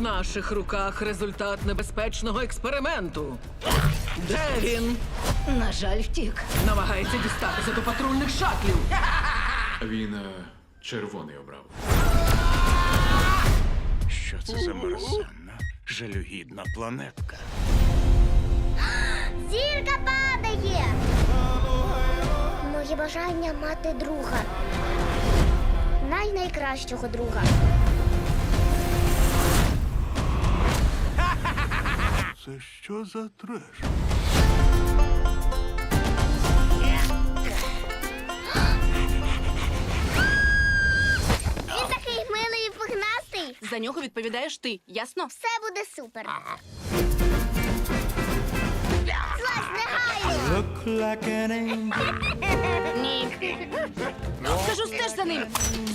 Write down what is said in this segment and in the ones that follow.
наших руках результат небезпечного експерименту. Де він? На жаль, втік. Намагається дістатися до патрульних шатлів. Він е, червоний обрав. Що це за мерзенна, жалюгідна планетка? Зірка падає. Моє бажання мати друга. Най-найкращого друга. Це що за треш? Він такий милий і пухнастий. За нього відповідаєш ти, ясно? Все буде супер. Злазь негайно. Ні. Кажу, стеж за ним.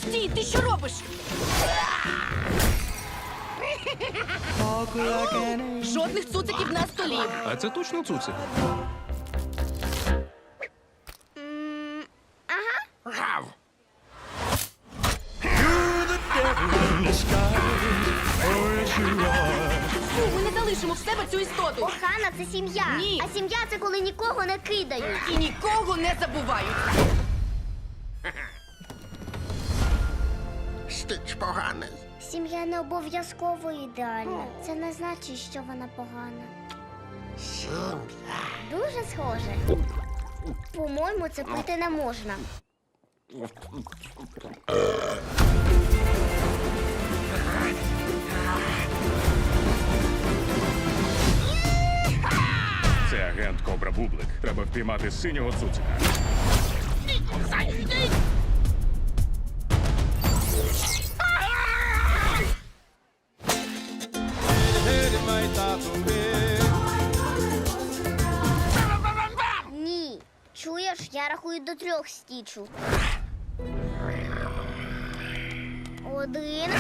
Стій, ти що робиш? Жодних цуциків на столі. А це точно цуцик? Ми не залишимо в себе цю істоту. Охана це сім'я. Ні. А сім'я це коли нікого не кидають. І нікого не забувають. Стич поганий. Сім'я не обов'язково ідеальна. Це не значить, що вона погана. Сім'я. Дуже схоже. По-моєму, це пити не можна. Це агент Кобра Бублик. Треба впіймати синього цуцика. Ні. Чуєш, я рахую до трьох стічу. Один.